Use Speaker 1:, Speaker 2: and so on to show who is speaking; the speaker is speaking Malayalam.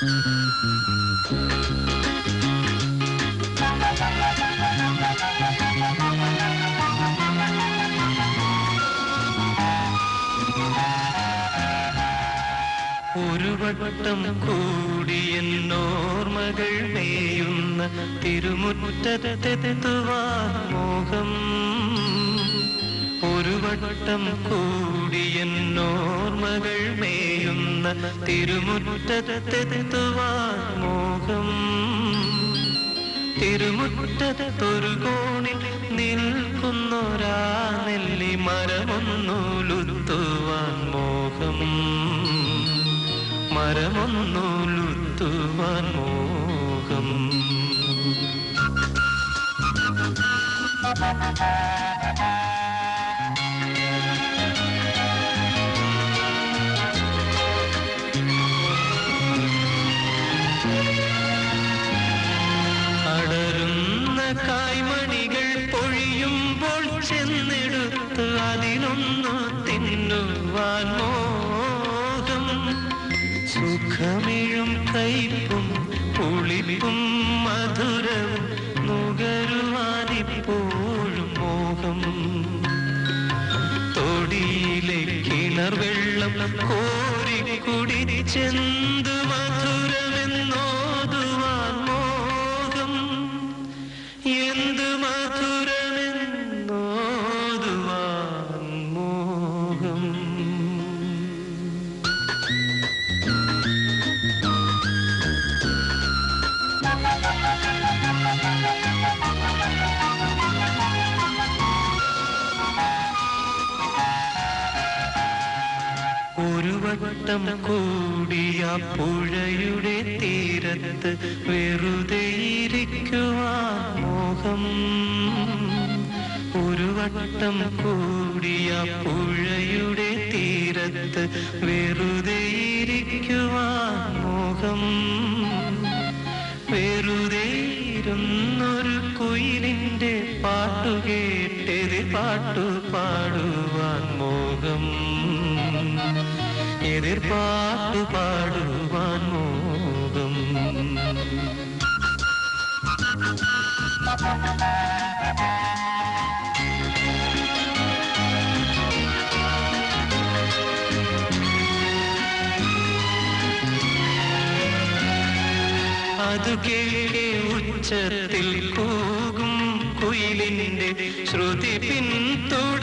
Speaker 1: ഒരു വട്ടം കൂടിയെന്നോർമകൾ മേയുന്ന തിരുമുറ്റത്തെത്തുവാൻ മോഹം വട്ടം നോർമകൾ മേയുന്ന തിരുമുറ്റത്തെത്തുവാൻ മോഹം. തിരുമുറ്റത്തൊരു കോണിൽ നിൽക്കുന്നൊരാ നെല്ലി മരമൊന്നുലുത്തുവാൻ മോഹം. മരമൊന്നുലുത്തുവാൻ മോഹം. അടരുന്ന അതിനൊന്നു തിന്നുവാൻ മോഹം. സുഖമിഴും കയ്പും പുളിപ്പും മധുരവും നുകരുവാനിപ്പോഴും മോഹം. തൊടിയിലെ കിണർ വെള്ളം കോരി കുടിച്ചെന്ത് വട്ടം കൂടിയ പുഴയുടെ തീരത്ത് വെറുതെ ഇരിക്കുവാൻ മോഹം. ഒരു വട്ടം കൂടിയ പുഴയുടെ തീരത്ത് വെറുതെ ഇരിക്കുവാൻ മോഹം. വെറുതെ ഇരുന്നൊരു കുയിലിന്റെ പാട്ടു കേട്ടത് പാട്ടു പാടുവാൻ മോഹം. എതിർപ്പാട്ടു പാടുവാൻ മോഹം. അതു കേൾക്കെ ഉച്ചത്തിൽ പോകും കുയിലിന്റെ ശ്രുതി പിന്തുട